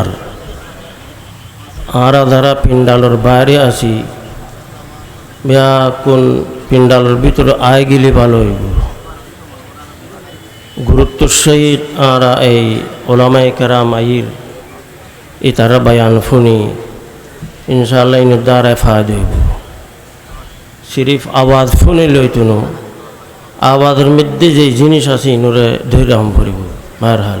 আর আরা ধারা পিণ্ডালর বাইরে আসি বিয়া কোন পিণ্ডালর ভিতরে আয় গেলে ভালো হইব। গুরুত্বর সহিত আরা এই ওলামাই কেরাম আইর এই তারা বায়ান শুনি ইনশাআল্লাহ ইনুর দ্বারায় ফায়দ হইব। সিরিফ আওয়াজ শুনে লইতুনো, আওয়াজের মধ্যে যে জিনিস আছে ইনুরে ধৈর্য আম করিব বারহাল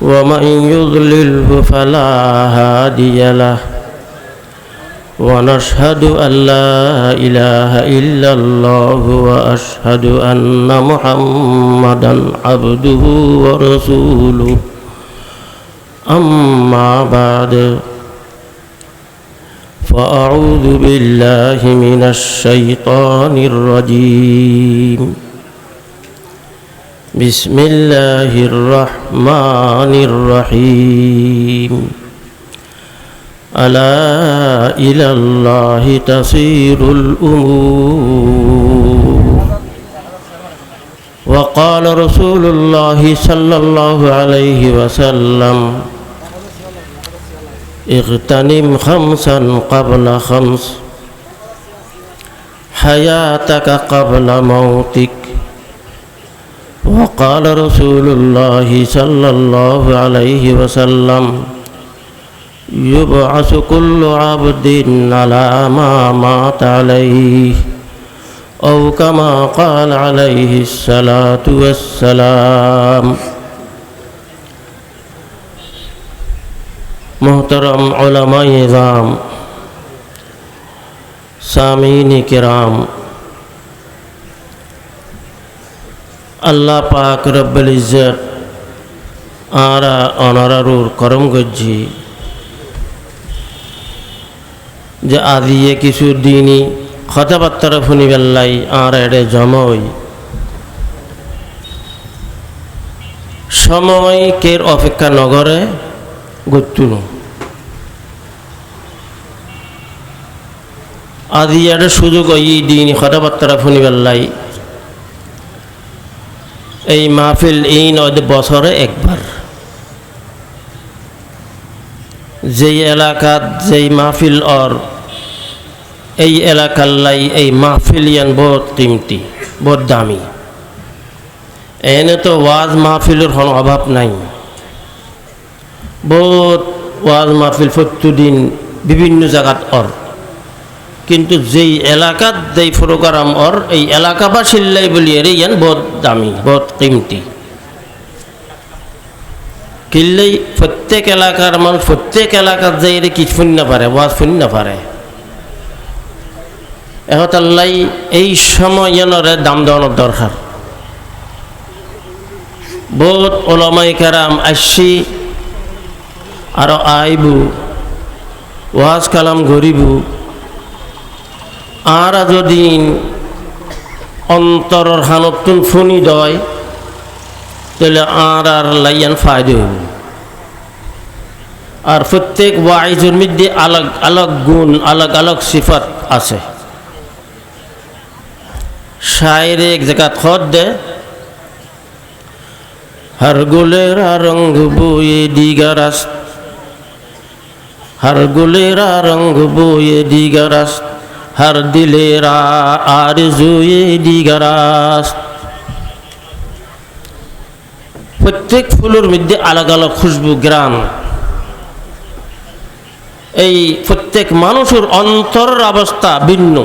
ومن يضلله فلا هادي له. ونشهد أن لا إله إلا الله وأشهد أن محمدا عبده ورسوله. أما بعد فأعوذ بالله من الشيطان الرجيم. بسم الله الرحمن الرحيم ألا إلى الله تصير الأمور وقال رسول الله صلى الله عليه وسلم اغتنم خمسا قبل خمس حياتك قبل موتك وقال رسول الله صلى الله عليه وسلم يبعث كل عبد على ما مات عليه أو كما قال عليه الصلاة والسلام محترم علماء نظام سامعین کرام আল্লাহ পাক রব্বুল ইজ্জত আরা অনারারুর করম গজ্জি। যে আদিয়ে কিছু দিনই কথাবার্তারা শুনি বেল্লাই আর এড়ে জমই। সময় কের অপেক্ষা নগরে গত্যুন আদি এড়ে সুযোগ এই দিন কথাবার্তারা শুনি বেল্লাই এই মাহফিল এই নয় বছরে একবার। যেই এলাকাত যেই মাহফিল অর এই এলাকার লাই এই মাহফিল ইয়ান বহুত কিমতি বহুত দামি। এনে তো ওয়াজ মাহফিলের কোনো অভাব নাই। বহুত ওয়াজ মাহফিল প্রত্যেকদিন বিভিন্ন জায়গাত অর কিন্তু যেই এলাকাত যেই প্রোগ্রাম অর এই এলাকাবাসীর লাই বলি এর ইয়ান বহুত দামি, বহুত কিমতি। কিনলেই প্রত্যেক এলাকার মানুষ, প্রত্যেক এলাকার যাই এর কিছু ফুন না পারে, ওয়াজ ফুন না পারে এহতাল্লাই এই সময় এনরে দাম দেওয়ানোর দরকার। বহুত ওলামাই কারাম আসছি, আরও আইবু, ওয়াজ কালাম গরিবু আর যদি অন্তরের হানতুন ফোনি দয়, তাহলে আর আর লাইয়ান ফায়দা হইব। আর প্রত্যেক ওয়াইজের মধ্যে আলাগ আলাগ গুণ, আলাগ আলাগ সিফাত আছে। শায়ের এক জায়গা খত দে, হর গুলেরা রঙ্গ বয়ে দিগারাস হর গুলেরা রঙ্গ বয়ে হর দিলেরা আর জুয়ে দিগারাস প্রত্যেক ফুলের মধ্যে আলাগ আলাগ খুশবু গ্রাম এই প্রত্যেক মানুষের অন্তরের অবস্থা ভিন্ন।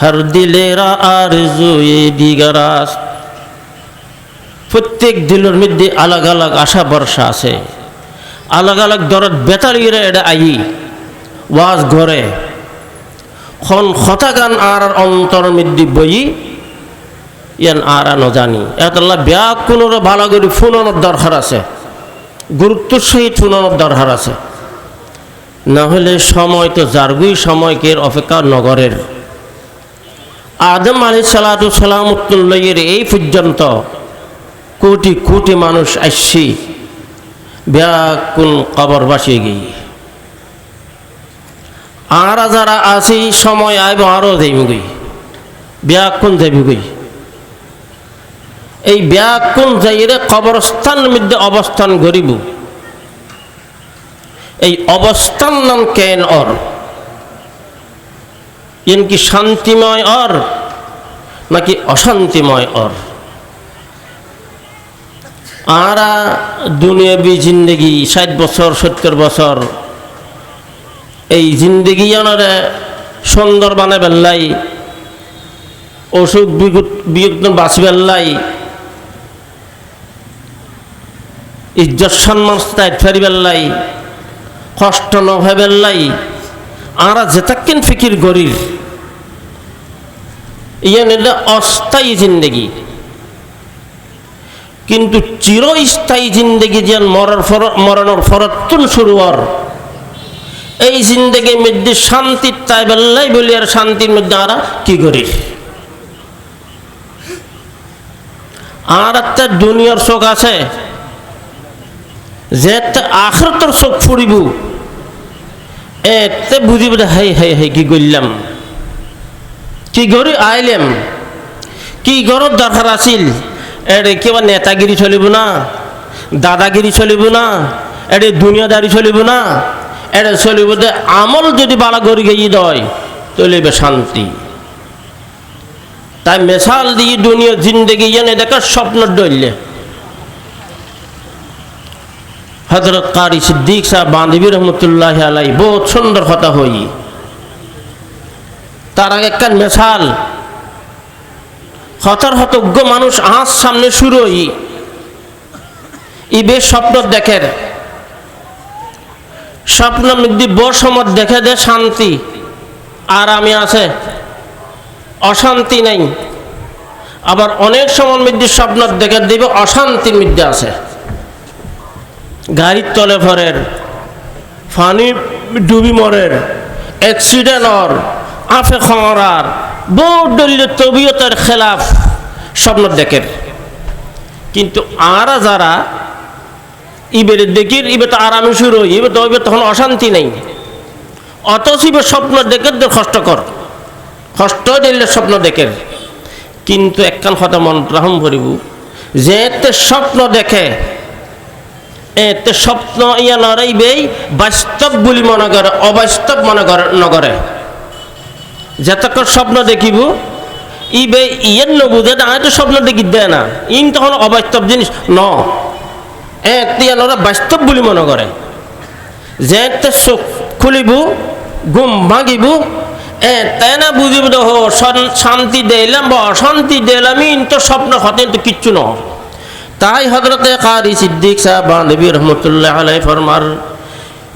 হর দিলেরা আর জুয়ে দিগারাস প্রত্যেক দিলের মধ্যে আলাগ আলাগ আশা বর্ষা আছে। আলাগ আলাগ দরদ বেতালিরা এটা আই ওয়াজ ঘরে। খন খতা গান আর অন্তর মধ্যে বই, ইয়ান আরা ন জানি। এতলা ব্যাকুণেরও ভালো করে ফুনানোর দরকার আছে। গুরুত্বের সহিত ফুনানোর দরকার আছে। না হলে সময় তো জারগুই সময়কের অপেক্ষা নগরের। আদম আলী সালাতু সালামুল্লাইয়ের এই পর্যন্ত কোটি কোটি মানুষ আসছি ব্যাকুল কবর বাসিয়ে গিয়ে। আর যারা আছি সময় আইব আরও দেবি গই ব্যাকুল দেবি গই এই ব্যাকুল যাইরে কবরস্থান মধ্যে অবস্থান করিব। এই অবস্থান নাম কেন অর? ইন কি শান্তিময় অর, নাকি অশান্তিময় অর? আরা দুনিয়াবি জিন্দগি, ষাট বছর, সত্তর বছর এই জিন্দগি আনারে সুন্দর বানে বেল্লাই অসুখ বিযুক্ত বাঁচি বেল্লাই, ইজ্জত সম্মান তাই ফেরি বেল্লাই, কষ্ট নভে বেল্লাই, আরা যেতাকেন ফিকির গরির। ইয়ান এটা অস্থায়ী জিন্দগি। কিন্তু চিরস্থায়ী জিন্দগি যেন মরার ফর মরণের ফরতুন শুরু হর এই জিন্দগির মধ্যে শান্তির তাই বেল্লাই বলি, আর শান্তির মধ্যে আরা কি করি? আর একটা দুনিয়ার চোখ আছে, যে আখরতর চোখ ফুরিব। এতে বুঝিব হাই হাই হাই, কি করলাম? কি গরি আইলেম? কি গরত দরকার আছিল? এড়ে কিবা নেতাগিরি চলিব না, দাদাগিরি চলিব না এড়ে দুনিয়াদারি চলিব না। এড়ে চলিব দে আমল যদি বালা গড়ি গিয়ে দয়, চলিবে শান্তি। তাই মেশাল দিয়ে দুনিয়া জিন্দগি জানে দেখার স্বপ্ন ডইলে। হজরত কারি সিদ্দিক সাহেব বান্ধবী রহমতুল্লাহ আলাই বহুত সুন্দর কথা হই। তার আগে একটা মেশাল। হতার হতজ্ঞ মানুষ আজ সামনে শুরু হই। ই বেশ স্বপ্ন দেখের। স্বপ্ন মধ্যে বড় সময় দেখে দে শান্তি। আর আমি আছে, অশান্তি নাই। আবার অনেক সময় মধ্যে স্বপ্ন দেখে দেবে অশান্তির মধ্যে আছে। গাড়ির তলে ভরের, ফানি ডুবি মরের অ্যাক্সিডেন্ট অর আফে খরার বহুত দলিল তবিয়তের খেলাফ স্বপ্ন দেখের। কিন্তু আরা যারা ইবের দেখির, ইবে তো আরামে শুরু ইবে তো, ইবে তখন অশান্তি নেই। অথচ ইবে স্বপ্ন দেখে তো কষ্টকর কষ্ট দিলে স্বপ্ন দেখে। কিন্তু একখান কথা মন রাহম করিব যে এতে স্বপ্ন দেখে, এতে স্বপ্ন ইয়া নরাইবেই বাস্তব বুলি মনে করে, অবাস্তব মনে করে নগরে যেতক্ষণ স্বপ্ন দেখিব, ইবে ইয়ের নবুঝে না তো স্বপ্ন দেখি দেয় না। ইন তখন অবাস্তব জিনিস, ন। এতে নরা বাস্তব বুলি মনে করে যে এতে চোখ খুলিব গুম ভাঙিব এ তাই না বুঝিব তো হো শান্তি দিলাম বা অশান্তি দিলাম ইন তো স্বপ্ন হতে তো কিচ্ছু ন তাই হজরতে কারি সিদ্দিক সাহেব নবী রহমতুল্লাহ আলাই ফরমার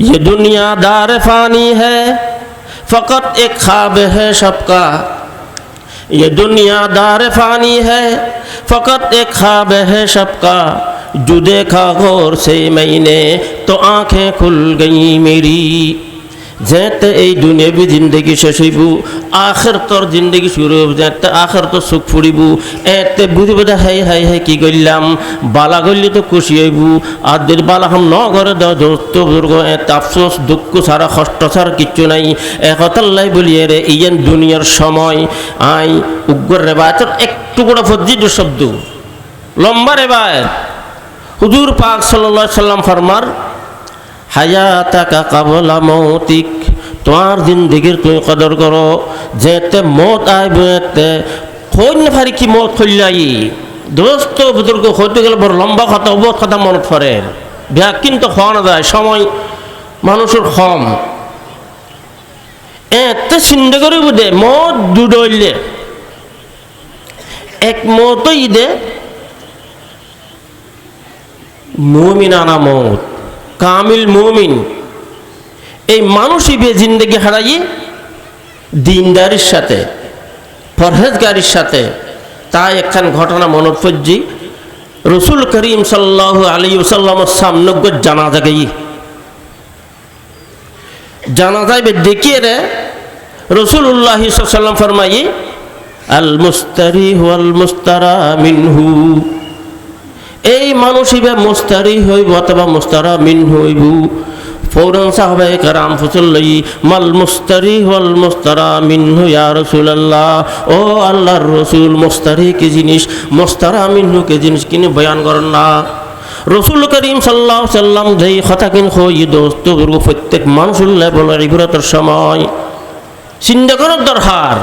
ये दुनिया दार फानी है फ़कत एक ख्वाब है सबका ये दुनिया दार फानी है फ़कत एक ख्वाब है सबका जो देखा गौर से मैंने तो आंखें खुल गई मेरी যেতে এই দুনিয়াবি জিন্দগি শেষ হইব আখের তোর জিন্দগি শুরু হইব যেতে আখের তোর সুখ ফুরিব এতে বুঝিব যে হাই হাই হাই কি করলাম বালা করলে তো খুশি হইব আর যদি বালা হাম ন ঘরে দেওয়া দোস্ত বুর্গ এতে আফসোস দুঃখ ছাড়া কষ্ট ছাড়া কিচ্ছু নাই একতাল্লাই বলিয়ে রে ইয়েন দুনিয়ার সময় আই উগ্র রেবায়তের একটু করে ফজ্জিদ শব্দ লম্বা রেবায়ত হুজুর পাক আলাইহি সাল্লাম ফরমার, হায়াতাকা কাবলা মৌতিক, তোমার জিন্দগির তুমি কদর করো, যেতে মত আইব এতে কই না পারি কি মত খুললাই? দোস্ত, বুজুর্গ, হইতে গেলে বড় লম্বা কথা বহুত কথা মনত পড়ে। ব্যাগ কিন্তু খাওয়া না যায়, সময় মানুষের কম। এতে চিন্তা করিব দে মত দুডইলে এক মতই দে মুমিনানা মত কামিল মুমিন। এই মানুষই বে জিন্দগি হারাই দিনদারির সাথে, পরহেজগারির সাথে। তাই একখান ঘটনা পড়ছি রসুল করিম সাল্লাহ আলী সাল্লামের সামনে জানাজা গেই। জানাজায় দেখিয়ে রে রসুল্লাহ সাল্লাম ফরমাই আল মুস্তারি ওয়াল মুস্তারা মিনহু। এই মানুষ ইবে মুস্তারি হইব অথবা মুস্তারা মিন হইব। ফৌরন সাহবে কারাম ফসল্লাই মাল মুস্তারি ওয়াল মুস্তারা মিনহু ইয়া রাসূলুল্লাহ। ও আল্লাহর রসুল, মুস্তারি কি জিনিস? মুস্তারা মিনহু কি জিনিস? কিনে বয়ান করেন না। রসুল করিম সাল্লাহ সাল্লাম যেই কথা কিন হই দোস্ত প্রত্যেক মানুষুল্লাহ বলে ইবরতের সময়। চিন্তা করার দরকার।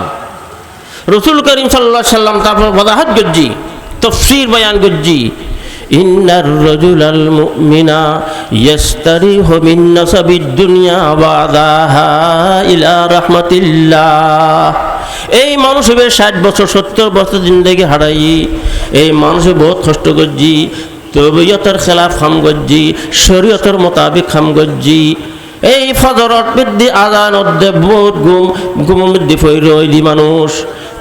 রসুল করিম সাল্লাহ সাল্লাম তারপর বদাহাত গজ্জি তফসির বয়ান গজ্জি ইন্নার রজুলাল মুমিনা ইয়াস্তারিহু মিন নাসাবিদ দুনিয়া বাদাহা ইলা রাহমাতিল্লাহ। এই মানুষ এবার ষাট বছর, সত্তর বছর জিন্দগি হারাই, এই মানুষ বহুত কষ্ট করছি, তবিয়তের খেলাফ খাম গজ্জি শরীয়তের মোতাবিক খাম গজ্জি এই ফজরত বৃদ্ধি আদান অদ্দে বহুত গুম গুম বৃদ্ধি ফৈর মানুষ।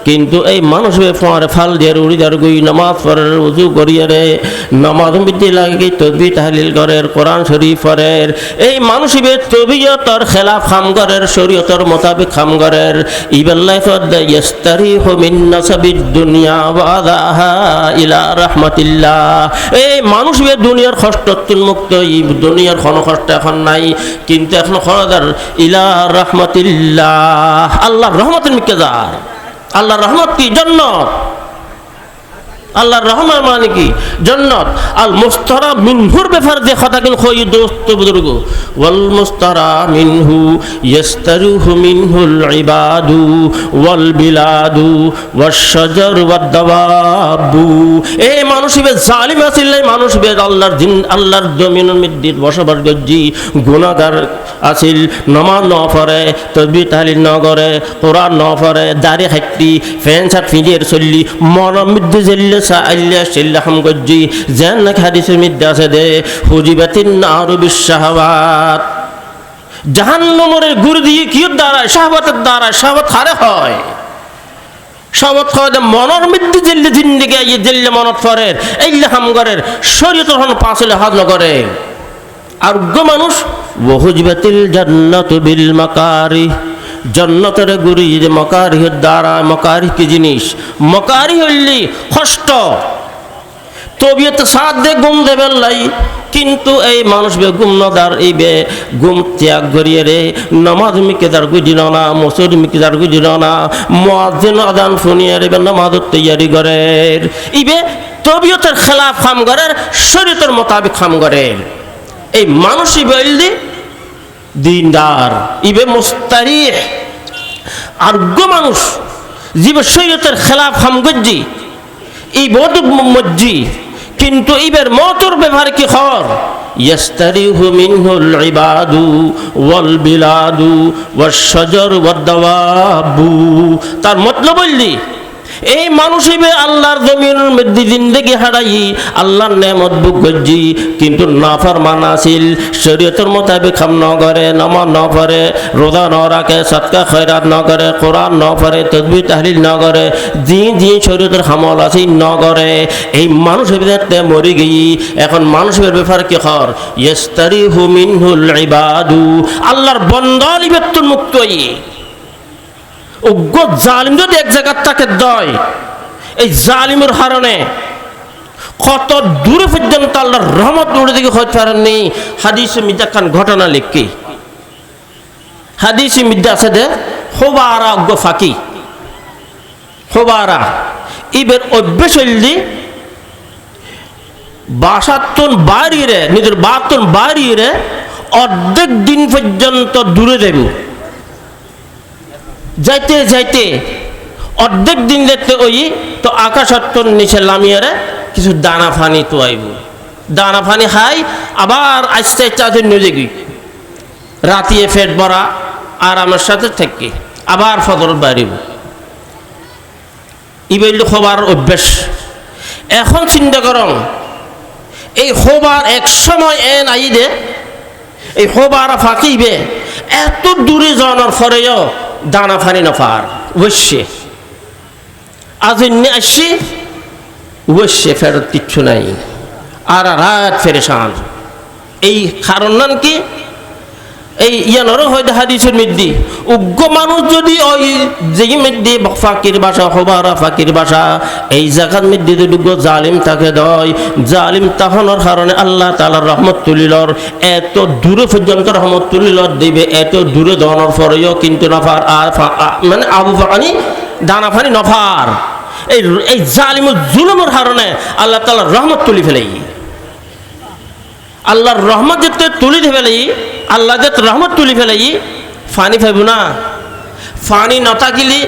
কিন্তু এই মানুষ ফোয়ারে ফাল দিয়ে উড়ি দার গুই, নমাজ পড়ের উজু করিয়ারে নমাজ বৃদ্ধি লাগে তবি তাহলিল করের কোরআন শরীফ পড়ের এই মানুষ ইবে তবিয়তর খেলাফ খাম করের শরীয়তর মোতাবিক খাম করের ইবেল্লাই ফদ্দে ইস্তারি হমিন নাসাবিদ দুনিয়া বাদাহা ইলা রাহমাতিল্লাহ। এই মানুষ ইবে দুনিয়ার কষ্ট মুক্ত এই দুনিয়ার কোনো কষ্ট এখন নাই, কিন্তু এখন খরদার ইলা রাহমাতিল্লাহ। আল্লাহর রহমতের মিকেদার আল্লাহর রহমত কি? জন্নত আল্লাহর রহমান মানে কি? জন্নত। আল মুস্তারা মিনহুর ব্যাপার যে কথা কিন খই দোস্ত বুজুর্গ? ওয়াল মুস্তারা মিনহু ইয়াস্তারুহু মিনহুল ইবাদু ওয়াল বিলাদু ওয়াশ শাজার ওয়াদ দাওয়াবু এই মানুষ বে জালিম আছিল মানুষ বে আল্লাহর দিন আল্লাহর জমিনের মধ্যে বসবাস গজ্জি গুনাহগার আছিল নমাজ ন পড়ে তসবি তাহলিল ন করে, কোরআন ন পড়ে, দাড়ি খাইতি ফ্যান শার্ট ফিঁজিয়ে চললি মনের মধ্যে সাইল্লা শিল্লা হাম গজ্জি যেন হাদিসের মধ্যে আছে দে হুজিবাতিন নারু বিশাহাবাত জাহান্নমরের গুরু দিয়ে কি দ্বারা? শাহবাতের দ্বারা। শাহবাত হারে হয়। শবত খাওয়া মনের মধ্যে জেললে জিন্দিকে ইয়ে জেললে মনত ফরের এইলে হামগরের শরীর তখন পাঁচলে হাত নগরে। আরোগ্য মানুষ বহুজবাতিল জান্নাত বিল মাকারি। জন্নতের গুরি যে মকারিহের দ্বারা মকারি কি জিনিস? মকারি হইলি কষ্ট। তবিয়ত সাথ দে গুম দেবেন লাই কিন্তু এই মানুষ বে গুম নদার এই বে গুম ত্যাগ করিয়ে রে, নমাজ মিকেদার গুজিল না মসুর মিকেদার গুজিল না মহাজিন আদান শুনিয়ে রে নমাজ তৈয়ারি করে। ইবে তবিয়তের খেলাফ খাম করের শরীরের মোতাবিক খাম করে এই মানুষই বললি দিনদার, ইবে মুস্তারি আর্য মানুষ, জীবে শরীয়তের খেলাফ খাম গজ্জি এই বোধ মজ্জি, কিন্তু ইবের মতর ব্যবহার কি খর ওয়াল বিলাদু ওয়াশ শাজার ওয়াদ দাওয়াবু। তার মতলব বললি এই মানুষ হইবে আল্লাহর জমিনের মধ্যে জিন্দগি হারাই, আল্লাহর নেমত বুক গজ্জি কিন্তু নাফার মানাসিল শরীয়তের মোতাবেক খাম ন করে নমা ন পড়ে, রোজা ন রাখে সৎকা খয়রাত ন করে, কোরআন ন পড়ে তদবি তাহলিল ন করে যি যি শরীয়তের হামল আছে ন করে। এই মানুষ হইবে মরি গেই। এখন মানুষের ব্যাপার কি হর? ইস্তারি হুমিনহুল ইবাদু। আল্লাহর বন্দল ইবেত্তুর মুক্ত উগ্র জালিম যদি এক জায়গার তাকে দয়, এই জালিমের হারণে কত দূরে পর্যন্ত আল্লাহর রহমত উড়ে দিকে হতে পারেননি? হাদিসে মিদ্যা খান ঘটনা লিখকি হাদিসে মিদ্যা আছে দে হোবারা অজ্ঞ ফাঁকি। হোবারা ইবের অভ্যেস হইলি বাসাতন বাড়িয়ে নিজের বাতন বাড়িয়ে অর্ধেক দিন পর্যন্ত দূরে দেব। যাইতে যাইতে, অর্ধেক দিন দেখতে ওই তো আকাশত্তর নিচে লামিয়ে কিছু দানা ফানি তো আইব দানা ফানি খাই, আবার আস্তে আস্তে আস্তে নজে গই রাতিয়ে ফেট আর আমার সাথে থেকে আবার ফদর বাড়িব। ইবেল খোবার অভ্যাস। এখন চিন্তা করম এই খোবার এক সময় এন আই দে, এই খোবার ফাঁকিবে এত দূরে যাওয়ার পরেও দানা ফানি নফার অবশ্যই আজ আসছি অবশ্যই ফেরত কিচ্ছু নাই। আর রাত ফেরেশান। এই কারণ নাম কি? এই ইয়ানরও হয়তো হাদিসের মধ্যে। উগ্র মানুষ যদি ওই যেই মধ্যে ফাকির ভাষা হবারা ফাকির ভাষা এই মধ্যে যদি উগ্র জালিম তাকে দয় জালিম তাহনের কারণে আল্লাহ তালার রহমত তুলিলর, এত দূরে পর্যন্ত রহমত তুলিলর দিবে, এত দূরে দনের পরেও কিন্তু নফার আর মানে আবু ফানি, দানা ফানি নফার। এই এই জালিমুল জুলুমের কারণে আল্লাহ তালার রহমত তুলি ফেলেই। আল্লাহর রহমত যেতে তুলি ফেলাই আল্লাহ যে রহমত তুলি ফেলাই ফানি ফাইব না। ফানি নথাকিলি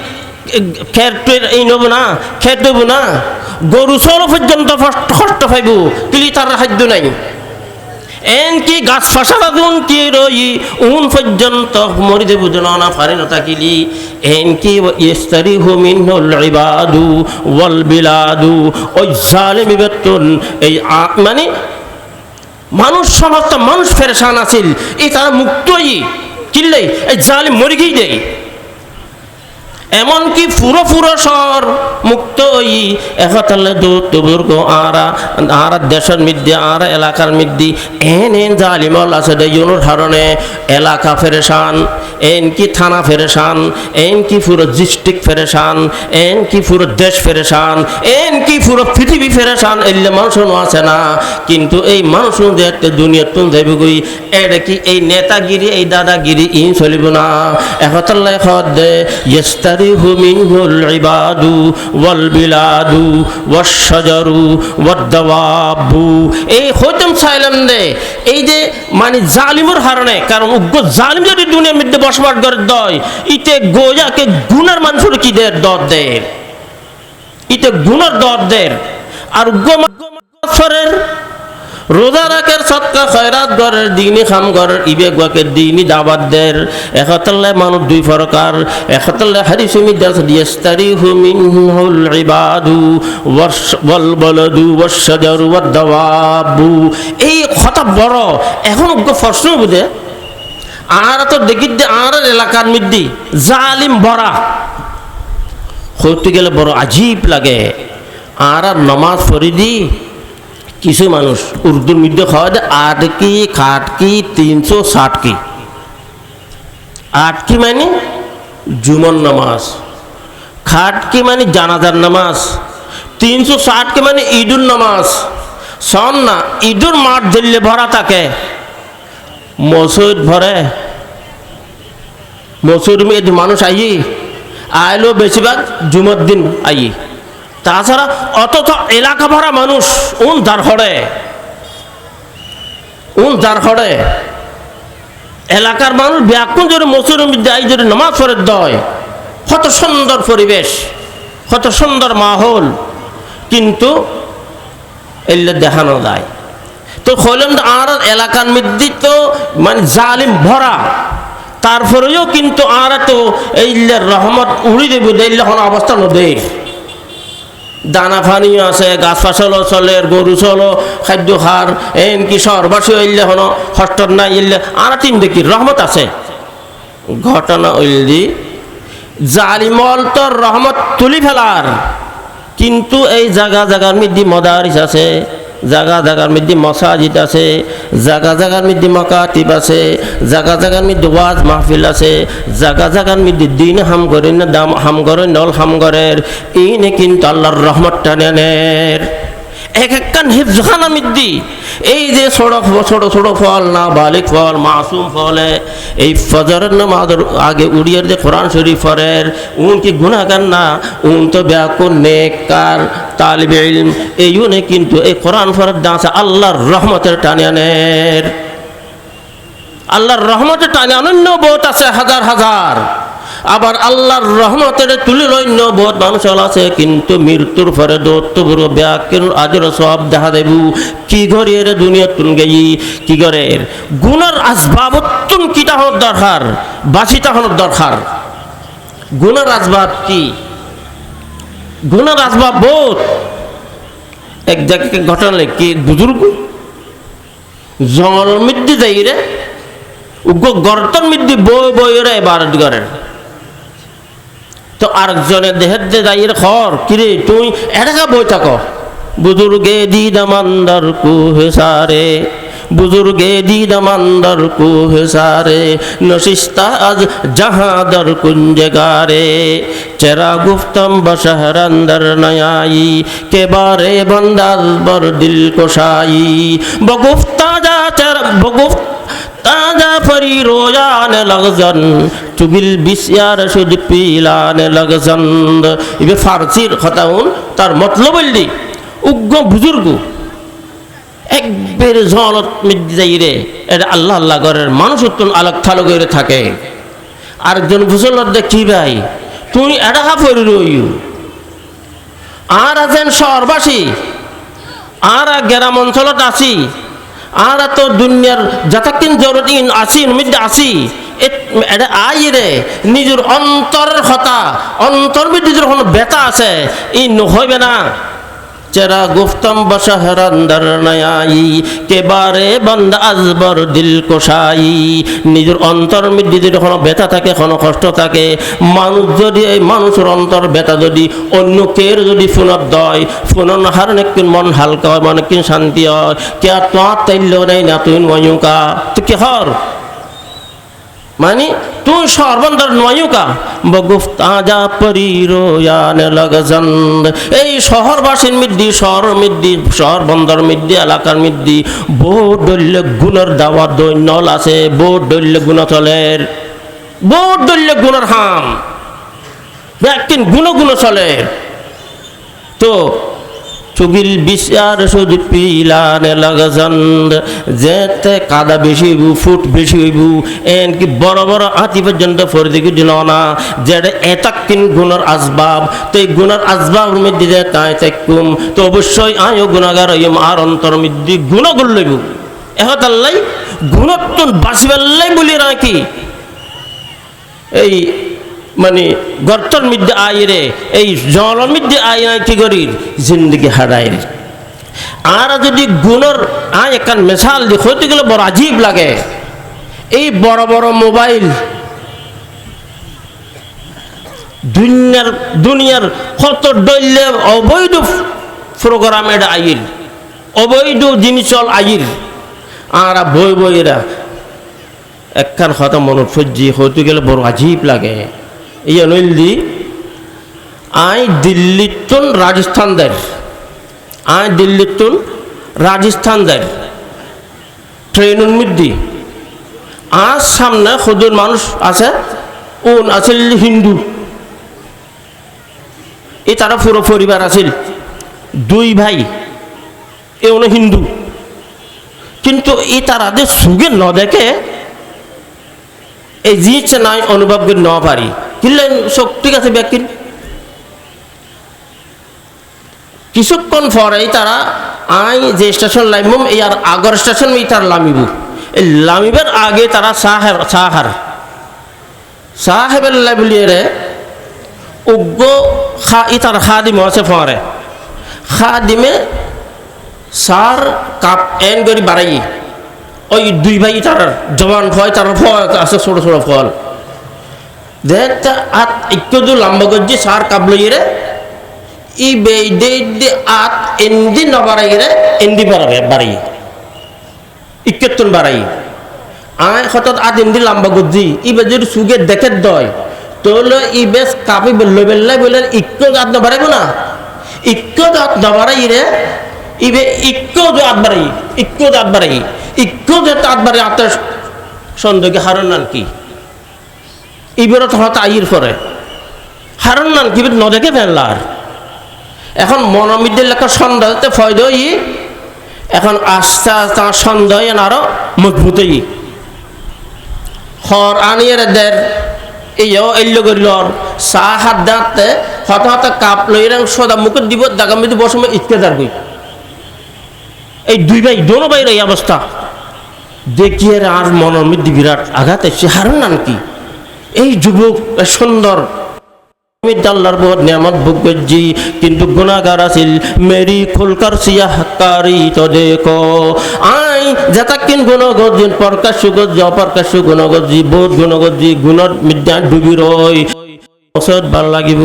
খেরটের এই নব না, খের দেব না। গরু চলো পর্যন্ত কষ্ট- পাইব কিলি তার খাদ্য নাই। এন কি গাছ ফসলা দুন কি রই, উন পর্যন্ত মরি দেব না ফারি নথাকিলি এন কি ইস্তারি হুমিন ইবাদু ওয়াল বিলাদু, ওই জালিমি এই মানে মানুষ সমস্ত মানুষ ফেরেশান আছিল। এই তারা মুক্তই। কিনলেই এই জালি মরে গিয়ে দেয় এমনকি পুরো পুরো সর মুক্ত ই একতালে দুর্গ, আরা আরা দেশের মধ্যে, আরা এলাকার মধ্যে। এন এন জালিমল আছে দেয়নুর ধরনে এলাকা ফেরেশান। এন কি থানা ফেরেশান, এন কি পুরো ডিস্ট্রিক্ট ফেরেশান, এন কি পুরো দেশ ফেরেশান, এন কি পুরো পৃথিবী ফেরেশান, এলে মানুষ আছে না। কিন্তু এই মানুষ যে একটা দুনিয়ার তুন যাইবে গই এটা কি এই নেতাগিরি, এই দাদাগিরি ই চলিব না। একতাল্লাই খদ দে ইস্তারিহু মিনহুল ইবাদু ওয়াল বিলাদু ওয়াশজারু ওয়াদ্দাওয়াবু। এই হইতম চাইলাম দে, এই যে মানে জালিমের হারণে, কারণ উগ্র জালিম যদি দুনিয়ার মধ্যে বসবাস করে দয়। ইতে গোয়াকে গুনার মানুষের কি দের দর দেয় ইতে গুণের দর দের। আর গোমাসরের রোজা রাখের সৎকা খয়রাত গরের দিনী খাম গরের ইবে গকের দিনী দাবাত দের। মানুষ দুই প্রকার। একতাল্লে হাদিস মিদাস দিয়াস্তারি হুমিন হুল ইবাদু ওয়াদ এই কথা বড়। এখন প্রশ্ন বুঝে। আর তো দেখি আর এলাকার মধ্যে জালিম বড়া। করতে গেলে বড় আজীব লাগে। আর আর নমাজ পড়ি দি কিছু মানুষ উর্দুর মধ্যে খাওয়া যায়, আট কি, খাট কি, তিনশো, ষাট কি। আট কি মানে? জুমন নামাজ। খাট কি মানে? জানাজার নামাজ। তিনশো, ষাট কি মানে? ঈদুর নামাজ। শোন না, ঈদুর মাঠ ধরলে ভরা থাকে। মসজিদ ভরে। মসজিদ মেয়ে মানুষ আই আইলো বেশিরভাগ জুমর দিন আই তাছাড়া অথচ এলাকা ভরা মানুষ উন যার হড়ে। উন যার হড়ে। এলাকার মানুষ যদি মসজিদের মধ্যে আই যদি নামাজ পড়ে দয়, কত সুন্দর পরিবেশ, কত সুন্দর মাহল। কিন্তু এলে দেখানো যায়। তো হইলাম আর এলাকার মধ্যে তো মানে জালিম ভরা। তারপরেও কিন্তু আর তো এই রহমত উড়ি দেব দিলে কোনো অবস্থা নদীর দানা ফানিও আছে, গাছ ফাসলও চলে, গরু চলো, খাদ্য খার এনকি শহরবাসী হইলে হনো হস্টর নাই ইলে আর তিন দেখি রহমত আছে? ঘটনা হইলি জালিমল তো রহমত তুলি ফেলার, কিন্তু এই জায়গা জায়গার মধ্যে মদারিস আছে। জায়গা জাগার মধ্যে মসাজিদ আছে, জাগা জাগার মধ্যে মকাতিব আছে, জাগা জাগার মধ্যে ওয়াজ মাহফিল আছে, জাগা জাগার মধ্যে দিন হাম করে না দাম হাম করে নল হাম করের ইনে কিন্তু আল্লাহর রহমত টানের এক একখান হিফজখানা মিদ্দি এই যে ছোট ছোট ছোট ফল না, বালিক ফল, মাসুম ফলে এই ফজরের নামাজের আগে উড়িয়ে যে কোরআন শরীফ ফরের উন কি গুণাগার না? উন তো ব্যাকুন নেককার তালিবে ইলম। এই উনে কিন্তু এই কোরআন ফরের দাঁচা আল্লাহর রহমতের টানে আনের। আল্লাহর রহমতের টানে অনন্য বহুত আছে হাজার হাজার। আবার আল্লাহর রহমতের তুলে অন্য বহুত মানুষ আছে, কিন্তু মৃত্যুর পরে দত্ত বুড়ো ব্যাকের আজর সব দেখা দেবু। কি ঘরে এর দুনিয়া তুন গেই? কি করে গুণার আসবাবত্তুন কিটা হওয়ার দরকার? বাসিটা হওয়ার দরকার। গুণার আসবাব কি? গুণার আসবাব বহুত। এক জায়গায় ঘটনা কি বুজুর্গ? জঙ্গল মধ্যে যাই রে, উগ্র গর্তন মধ্যে বই বই রে বারত তো আরেকজনের দেহের যে যাই রে খর কিরে তুই? এটাকা বই থাকো। বুজুর্গে দিদামান্দার কুহে সারে, বুজুর্গে দিদামান্দার কুহে সারে, নশিস্তা আজ জাহাদর কুঞ্জগারে চেরা গুফতম বশহরন্দর নয়াই, কে বারে বন্দাল বর দিল কোশাই বগুফতা যা চের বগুফ তাজা ফরি রোজান লগজন চুগিল বিশিয়ার সুদ পিলান লগজন। ইবে ফার্সির হতাউন তার মতলব বললি উগ্র বুজুর্গ, একবার জলত মিদ্দাই রে, এটা আল্লাহ আল্লাহ ঘরের মানুষ উত্তন আলোক থালো করে থাকে। আরেকজন বুঝলত দেখ ভাই তুই এটা হা ফরি রইউ আর আছেন শহরবাসী আর গ্রাম অঞ্চলত আছি আর তো দুনিয়ার যতক্ষণ জরুরিন আসি মধ্যে আসি এটা আই রে, নিজের অন্তরের হতা, অন্তর যখন ব্যথা আছে ই নহইবে না। চেরা গুফতম বশহরন্দর নয়াই কেবারে বন্ধ আজবর দিল কোষাই। নিজের অন্তর মধ্যে যদি কোনো ব্যথা থাকে, কোনো কষ্ট থাকে, মানুষ যদি এই মানুষের অন্তর ব্যথা যদি অন্য কের যদি ফোনত দয়, ফোনন হার নেকিন মন হালকা হয়, মনে কিন শান্তি হয়। কে তোমার তাইল নেই না তুই নয়ুকা তো কে হর? মানে তুই সর্বন্দর নয়ুকা বগুফ তাজা পরিরোয়ান লগজন্দ এই শহরবাসীর মিদ্দি শহর মিদ্দি শহর বন্দর মিদ্দি এলাকার মিদ্দি বহুত দল্য গুণের দাওয়া দৈন্যল আছে বহুত দল্য গুণ চলের। বহুত দল্য গুণের হাম। ব্যক্তিন গুণ গুণ চলে তো চুগিল বিচার শুধু পিলানে লাগজন্দ। যেতে কাদা বেশি হইব, ফুট বেশি হইব, এনকি বড় বড় হাতি পর্যন্ত ফরদিকে দিল না। যেটা এতাকিন গুণর আসবাব তো এই গুণর আসবাবের মধ্যে যে তাই তাইকুম তো অবশ্যই আয়ও গুণাগার হইম আর অন্তর মধ্যে গুণ লইব। এহত আল্লাহ গুণত্বন বাঁচিবাল্লাই বলি রাখি। এই মানে গর্তর মধ্যে আইরে এই জলের মধ্যে আই আই কি করি জিন্দগি হারাই আর যদি গুণর আয় একান মেশাল দি হইতে গেলে বড় আজীব লাগে। এই বড় বড় মোবাইল দুনিয়ার দুনিয়ার কত দৈল্য অবৈধ প্রোগ্রাম এটা আইল, অবৈধ জিনিসল আইল। আর বই বইরা একখান কথা মনত ফজ্জি হইতে গেলে বড় আজীব লাগে। ইয়া নইলদি আই দিল্লিতুন রাজস্থান দের আই দিল্লিতুন রাজস্থান দের ট্রেনুন মিদ্দি আর সামনে খুদুর মানুষ আছে, উন আছিল হিন্দু। এই তারা পুরো পরিবার আছিল। দুই ভাই, এ হিন্দু। কিন্তু এই তারা যে সুগে ন দেখে এই জিনিসটা নাই, অনুভব করে ন পারি। কিনলেন সব ঠিক আছে ব্যাকিন কিছুক্ষণ পরেই তারা, আই, যে স্টেশন লাইমুম এই আর আগর স্টেশন এই তার লামিব এই লামিবের আগে তারা সাহেব, সাহার। সাহেবের লাইবলিয়ে উগ্র খা ই তার খাদিম আছে ফরে খাদিমে সার, কাপ, এন করে বাড়াই ওই দুই ভাই তার জবান ফয় তার ফল আছে ছোট ছোট ফল দেখতে আত একটু লম্বা গজ্জি সার কাবলো ইরে, ই বেদে আত এন্দি নবারাই রে এন্দি বাড়াবে বাড়াই ইকেতন বাড়াই আয় হঠাৎ আত এন্দি লম্বা গজ্জি ই বে যদি সুগে দেখে দয়, তোলে ই বেশ কাপি বেল্লো বেল্লাই বলে ইক্কো আত নবারাইব না? ইক্কো আত নবারাই রে ইবে ইক্কো আত বাড়াই ইক্কো আত বাড়াই ইক্কো যে আত বাড়াই আতের সন্দেহকে নান কি? ইবেরও হঠাৎ আইর পরে। হারণ নান কি? নদেকে ফেললার। এখন মনোমিদ্যের লেখা সন্দেহতে ফয়দ ই এখন আস্তে আস্তে আমার সন্দেহ আরও মজবুত ই হর আনিয়ে দের এইও এল্য করিল চাহ হাত দাঁতে হঠাৎ কাপ লই রাং সদা মুখে দিব দাগা মধ্যে বসময় ইতকে দার গই এই দুই ভাই, দোনো ভাইয়ের এই অবস্থা। দেখিয়ে আর মনের বিরাট আঘাত এসে হারণ নান কি? এই যুবক সুন্দর। আল্লাহর বহুত নিয়ামত ভোগ করছি, কিন্তু গুণাগার আছিল। মেরি খুলকার সিয়াহকারি তো দেখো। আই যেতাকিন গুণ গজি প্রকাশ্য গজি অপ্রকাশ্য গুণ বহুত গজি গুণর মিদ্যা ডুবি রই। মসজিদ ভালো লাগিব।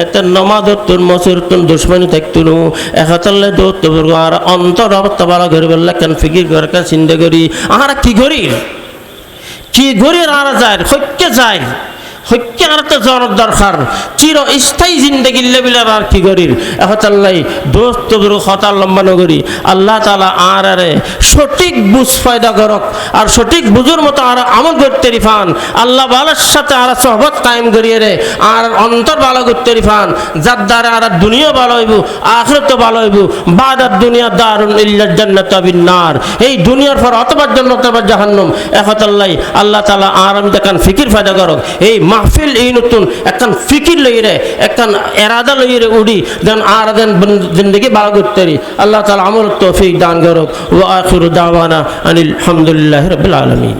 এতে নমাজত তোর মসজিদ তোর দুশ্মনী থাকতো নো একাতাল্লে দৌড় তোর আর অন্তর ভালো করে বললে কেন ফিকির ঘর কেন চিন্তা করি আর কি করি কি করি আর যায়? সত্য যায়? সত্য আর তো জ্বর দরকার। চির স্থায়ী জিন্দগি লেবিলার আর কি করি একাতাল্লাই দোস্ত বড় হতার লম্বা নগরী, আল্লাহ তালা আর আরে সঠিক বুঝ ফায়দা করক, আর সঠিক বুঝুর মতো আর আমল করতে রিফান। আল্লাহ বালের সাথে আর সহবত কায়েম করিয়ে রে, আর অন্তর ভালো করতে রিফান। যার দ্বারা আর দুনিয়া ভালো হইব, আখরত ভালো হইব। বাদার দুনিয়া দারুণ ইল্লার জান্নাত বিন নার এই দুনিয়ার পর অতবার জান্নাত অথবা জাহান্নাম। আল্লাহ তাআলা আর আমি দেখান ফিকির ফায়দা করক। এই মাহফিল এই নতুন একখান ফিকির লইরে, একখান এরাদা লইরে উড়ি, দেন আর দেন জিন্দগি ভালো করতে আল্লাহ তাআলা আমল তৌফিক দান করক। ওয়া আখিরু দাওয়ানা আনিল হামদুলিল্লাহি রাব্বিল আলামিন।